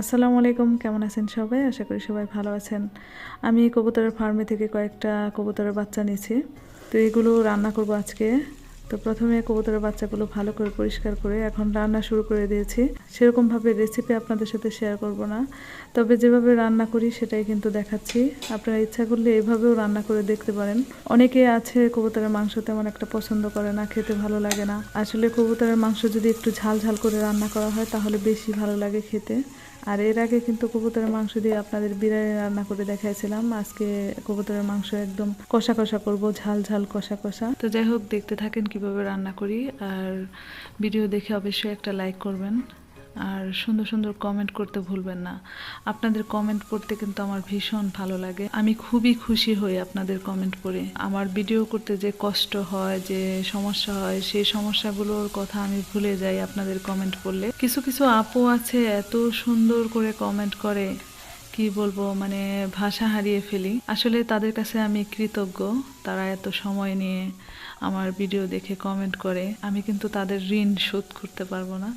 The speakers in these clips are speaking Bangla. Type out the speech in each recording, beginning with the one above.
আসসালামু আলাইকুম, কেমন আছেন সবাই? আশা করি সবাই ভালো আছেন। আমি কবুতরের ফার্মে থেকে কয়েকটা কবুতরের বাচ্চা নিয়েছি। তো এগুলো রান্না করব আজকে। তো প্রথমে কবুতরের বাচ্চাগুলো ভালো করে পরিষ্কার করে এখন রান্না শুরু করে দিয়েছি। সেরকমভাবে রেসিপি আপনাদের সাথে শেয়ার করব না। তবে যেভাবে রান্না করি সেটাই কিন্তু দেখাচ্ছি। আপনারা ইচ্ছা করলে এভাবেও রান্না করে দেখতে পারেন। অনেকে আছে কবুতরের মাংস তেমন একটা পছন্দ করে না, খেতে ভালো লাগে না। আসলে কবুতরের মাংস যদি একটু ঝাল ঝাল করে রান্না করা হয় তাহলে বেশি ভালো লাগে খেতে। আর এর আগে কিন্তু কবুতরের মাংস দিয়ে আপনাদের বিরিয়ানি রান্না করে দেখাইছিলাম। আজকে কবুতরের মাংস একদম কষা কষা করব, ঝাল ঝাল কষা কষা। তো যাই হোক, দেখতে থাকেন কীভাবে রান্না করি। আর ভিডিও দেখে অবশ্যই একটা লাইক করবেন। আর সুন্দর সুন্দর কমেন্ট করতে ভুলবেন না। আপনাদের কমেন্ট পড়তে কিন্তু আমার ভীষণ ভালো লাগে। আমি খুবই খুশি হই আপনাদের কমেন্ট পড়ে। আমার ভিডিও করতে যে কষ্ট হয়, যে সমস্যা হয়, সেই সমস্যাগুলোর কথা আমি ভুলে যাই আপনাদের কমেন্ট পড়লে। কিছু কিছু আপু আছে এত সুন্দর করে কমেন্ট করে। কি বলব মানে ভাষা হারিয়ে ফেলি। আসলে তাদের কাছে আমি কৃতজ্ঞ। তারা এত সময় নিয়ে আমার ভিডিও দেখে কমেন্ট করে। আমি কিন্তু তাদের ঋণ শোধ করতে পারব না।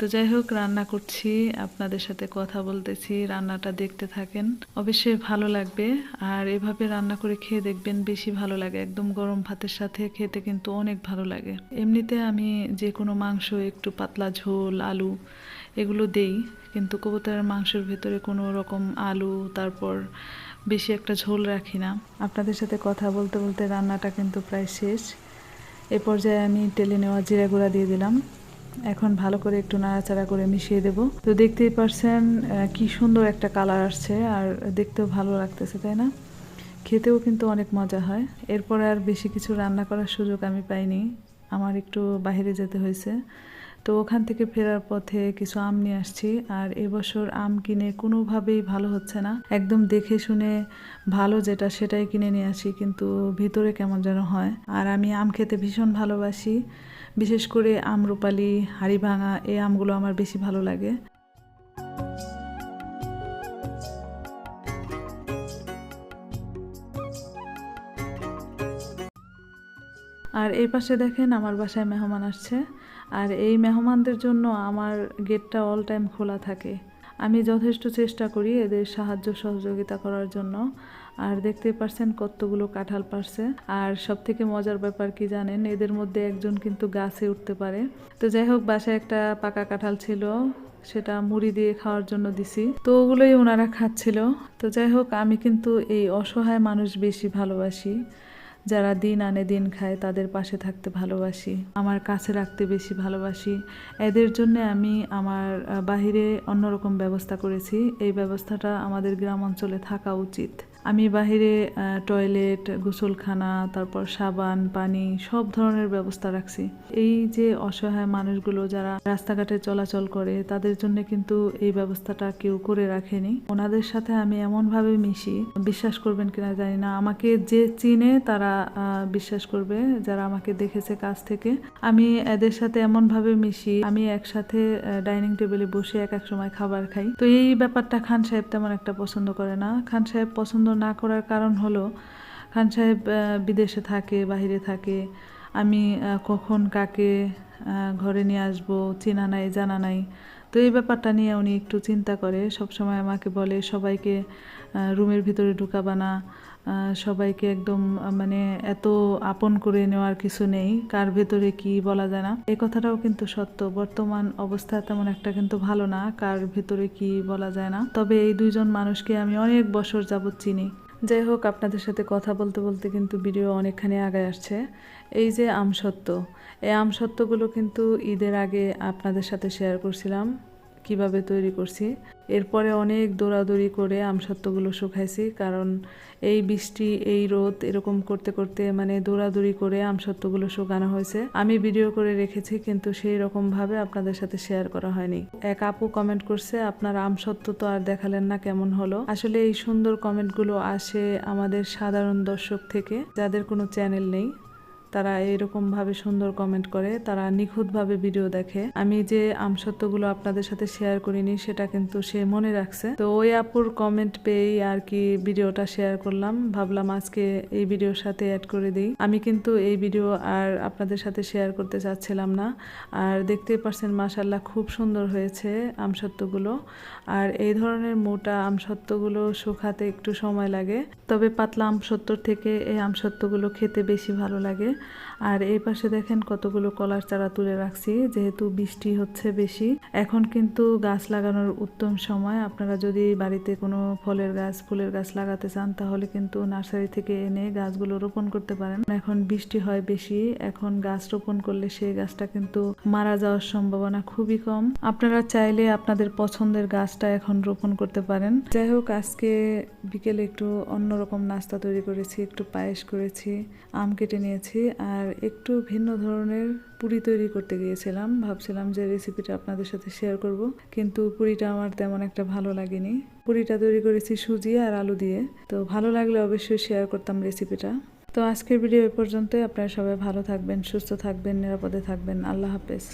তো যাই হোক, রান্না করছি, আপনাদের সাথে কথা বলতেছি, রান্নাটা দেখতে থাকেন। অবশ্যই ভালো লাগবে, আর এভাবে রান্না করে খেয়ে দেখবেন বেশি ভালো লাগে। একদম গরম ভাতের সাথে খেতে কিন্তু অনেক ভালো লাগে। এমনিতে আমি যে কোনো মাংস, একটু পাতলা ঝোল, আলু, এগুলো দেই, কিন্তু কবুতরের মাংসের ভেতরে কোনো রকম আলু, তারপর বেশি একটা ঝোল রাখি না। আপনাদের সাথে কথা বলতে বলতে রান্নাটা কিন্তু প্রায় শেষ। এ পর্যায়ে আমি টেলে নেওয়া জিরা গুঁড়া দিয়ে দিলাম। এখন ভালো করে একটু নাড়াচাড়া করে মিশিয়ে দেব। তো দেখতেই পারছেন কি সুন্দর একটা কালার আসছে আর দেখতেও ভালো লাগতেছে, তাই না? খেতেও কিন্তু অনেক মজা হয়। এরপরে আর বেশি কিছু রান্না করার সুযোগ আমি পাইনি। আমার একটু বাইরে যেতে হয়েছে। তো ওখান থেকে ফেরার পথে কিছু আম নিয়ে আসছি। আর এবছর আম কিনে কোনোভাবেই ভালো হচ্ছে না। একদম দেখে শুনে ভালো যেটা সেটাই কিনে নিয়ে আসি, কিন্তু ভিতরে কেমন যেন হয়। আর আমি আম খেতে ভীষণ ভালোবাসি। বিশেষ করে আমরুপালি হাড়িভাঙা, এই আমগুলো আমার বেশি ভালো লাগে। আর এই পাশে দেখেন আমার বাসায় মেহমান আসছে। আর এই মেহমানদের জন্য আমার গেটটা অল টাইম খোলা থাকে। আমি যথেষ্ট চেষ্টা করি এদের সাহায্য সহযোগিতা করার জন্য। আর দেখতেই পারছেন কতগুলো কাঁঠাল পারছে। আর সব থেকে মজার ব্যাপার কি জানেন, এদের মধ্যে একজন কিন্তু গাছে উঠতে পারে। তো যাই হোক, বাসায় একটা পাকা কাঁঠাল ছিল, সেটা মুড়ি দিয়ে খাওয়ার জন্য দিছি। তো ওগুলোই ওনারা খাচ্ছিল। তো যাই হোক, আমি কিন্তু এই অসহায় মানুষ বেশি ভালোবাসি। যারা দিন আনে দিন খায়, তাদের পাশে থাকতে ভালোবাসি। আমার কাছে রাখতে বেশি ভালোবাসি। এদের জন্য আমি আমার বাহিরে অন্যরকম ব্যবস্থা করেছি। এই ব্যবস্থাটা আমাদের গ্রাম অঞ্চলে থাকা উচিত। আমি বাহিরে টয়লেট গোসলখানা, তারপর সাবান, পানি, সব ধরনের ব্যবস্থা রাখছি। এই যে অসহায় মানুষগুলো যারা রাস্তাঘাটে চলাচল করে, তাদের জন্য কিন্তু এই ব্যবস্থাটা কেউ করে রাখেনি। ওনাদের সাথে আমি এমনভাবে মিশি, বিশ্বাস করবেন কিনা জানি না। আমাকে যে চিনে তারা বিশ্বাস করবে, যারা আমাকে দেখেছে কাছ থেকে। আমি এদের সাথে এমনভাবে মিশি, আমি একসাথে ডাইনিং টেবিলে বসে এক এক সময় খাবার খাই। তো এই ব্যাপারটা খান সাহেব তেমন একটা পছন্দ করে না। খান সাহেব পছন্দ না করার কারণ হলো খান সাহেব বিদেশে থাকে বাহিরে থাকে। আমি কখন কাকে ঘরে নিয়ে আসব চেনা নাই জানা নাই। তো এই ব্যাপারটা নিয়ে উনি একটু চিন্তা করে। সবসময় আমাকে বলে সবাইকে রুমের ভিতরে ঢুকাবা না। আহ, সবাইকে একদম মানে এত আপন করে নেওয়ার কিছু নেই, কার ভেতরে কি বলা যায় না। এই কথাটাও কিন্তু সত্য, বর্তমান অবস্থা তেমন একটা কিন্তু ভালো না, কার ভেতরে কি বলা যায় না। তবে এই দুইজন মানুষকে আমি অনেক বছর যাবৎ চিনি। যাই হোক, আপনাদের সাথে কথা বলতে বলতে কিন্তু ভিডিও অনেকখানি আগায় আসছে। এই যে আমসত্ত্ব, এই আমসত্ত্বগুলো কিন্তু ঈদের আগে আপনাদের সাথে শেয়ার করছিলাম। কীভাবে তৈরি করছি। এরপরে অনেক দৌড়াদৌড়ি করে আমসত্ত্বগুলো শুকাইছি, কারণ এই বৃষ্টি, এই রোদ এরকম করতে করতে মানে দৌড়াদৌড়ি করে আমসত্ত্বগুলো শুকানো হয়েছে। আমি ভিডিও করে রেখেছি, কিন্তু সেই রকম ভাবে আপনাদের সাথে শেয়ার করা হয়নি। এক আপু কমেন্ট করছে, আপনার আমসত্ত্ব তো আর দেখালেন না, কেমন হলো? আসলে এই সুন্দর কমেন্টগুলো আসে আমাদের সাধারণ দর্শক থেকে, যাদের কোনো চ্যানেল নেই। তারা এরকম ভাবে সুন্দর কমেন্ট করে, তারা নিখুঁতভাবে ভিডিও দেখে। আমি যে আমসত্ত্বগুলো আপনাদের সাথে শেয়ার করিনি, সেটা কিন্তু সে মনে রাখছে। তো ওই আপুর কমেন্ট পেয়েই আর কি ভিডিওটা শেয়ার করলাম। ভাবলাম আজকে এই ভিডিওর সাথে অ্যাড করে দিই। আমি কিন্তু এই ভিডিও আর আপনাদের সাথে শেয়ার করতে চাচ্ছিলাম না। আর দেখতেই পারছেন মাসাল্লাহ খুব সুন্দর হয়েছে আমসত্ত্বগুলো। আর এই ধরনের মোটা আমসত্ত্বগুলো শুকাতে একটু সময় লাগে। তবে পাতলা আমসত্ত্বর থেকে এই আমসত্ত্বগুলো খেতে বেশি ভালো লাগে। আর এই পাশে দেখেন কতগুলো কলার চারা তুলে রাখছি, যেহেতু বৃষ্টি হচ্ছে বেশি। এখন কিন্তু গাছ লাগানোর উত্তম সময়। আপনারা যদি বাড়িতে কোনো ফলের গাছ, ফুলের গাছ লাগাতে চান, তাহলে কিন্তু নার্সারি থেকে এনে গাছগুলো রোপণ করতে পারেন। এখন বৃষ্টি হয় বেশি। এখন গাছ রোপণ করলে সেই গাছটা কিন্তু মারা যাওয়ার সম্ভাবনা খুবই কম। আপনারা চাইলে আপনাদের পছন্দের গাছটা এখন রোপণ করতে পারেন। যাই হোক, আজকে বিকেলে একটু অন্যরকম নাস্তা তৈরি করেছি, একটু পায়েস করেছি, আম কেটে নিয়েছি। আর একটু ভিন্ন ধরনের পুরি তৈরি করতে গিয়েছিলাম। ভাবছিলাম যে রেসিপিটা আপনাদের সাথে শেয়ার করব, কিন্তু পুরিটা আমার তেমন একটা ভালো লাগেনি। পুরিটা তৈরি করেছি সুজি আর আলু দিয়ে। তো ভালো লাগলে অবশ্যই শেয়ার করতাম রেসিপিটা তো আজকের ভিডিও এ পর্যন্তই। আপনারা সবাই ভালো থাকবেন, সুস্থ থাকবেন, নিরাপদে থাকবেন। আল্লাহ হাফেজ।